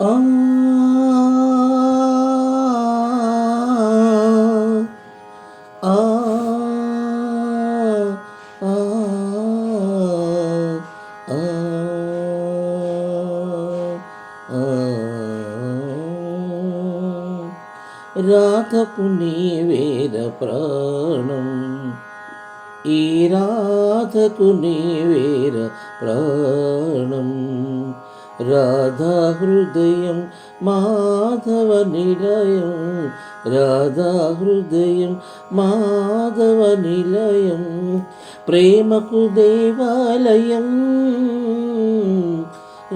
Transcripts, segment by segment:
రాతపు ఆ ఆ ప్రాణం. ఈ రాధకు నీవేర ప్రాణం. రాధా హృదయం మాధవ నిలయం రాధా హృదయం మాధవ నిలయం ప్రేమకు దేవాలయం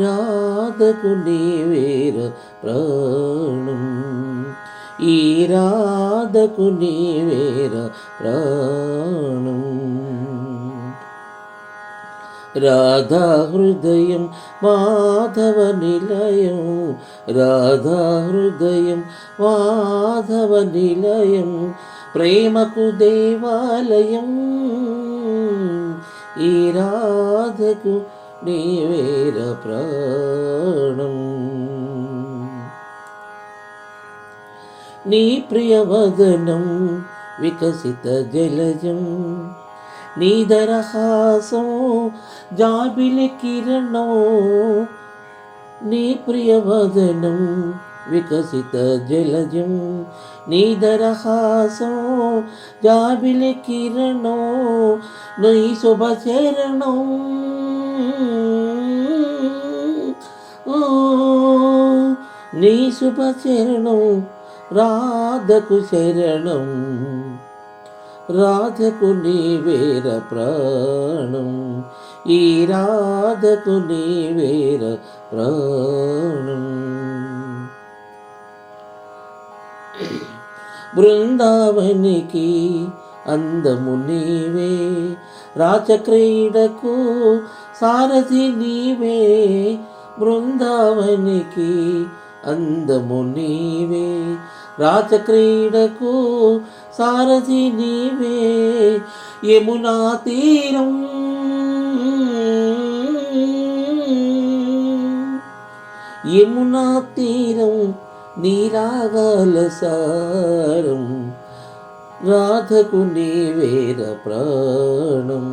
రాధకు నీవేర ప్రాణం రాధా హృదయం మాధవ నిలయం రాధా హృదయం మాధవ నిలయం ప్రేమకు దేవాలయం ఈ రాధకు నీవేర ప్రాణం నీ ప్రియవదనం వికసిత జలజం నీదరహాసం జాబిలి కిరణం నీ ప్రియవదనం వికసిత జలజం. నీదరహాసం జాబిలి కిరణం నీ శుభచరణం నీ శుభచరణం రాధకు శరణం. రాధకు నీవేర ప్రాణం. ఈ రాధకు నీవేర ప్రాణం. బృందావనికి అందము నీవే. రాచక్రీడకు సారథి నీవే. బృందావనికి అందము నీవే రాచక్రీడకు సారథి నీవే యమునా తీరం యమునా తీరం నీరాగాల సారం రాధకు నీవేర ప్రాణం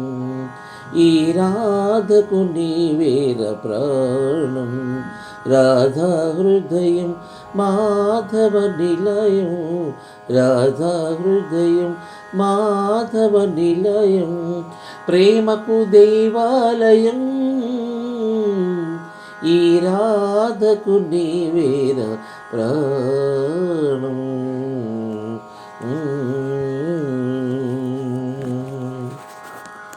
ఈ రాధకు నీవేర ప్రాణం రాధా హృదయం మాధవ నిలయం రాధా హృదయం మాధవ నిలయం ప్రేమకు దేవాలయం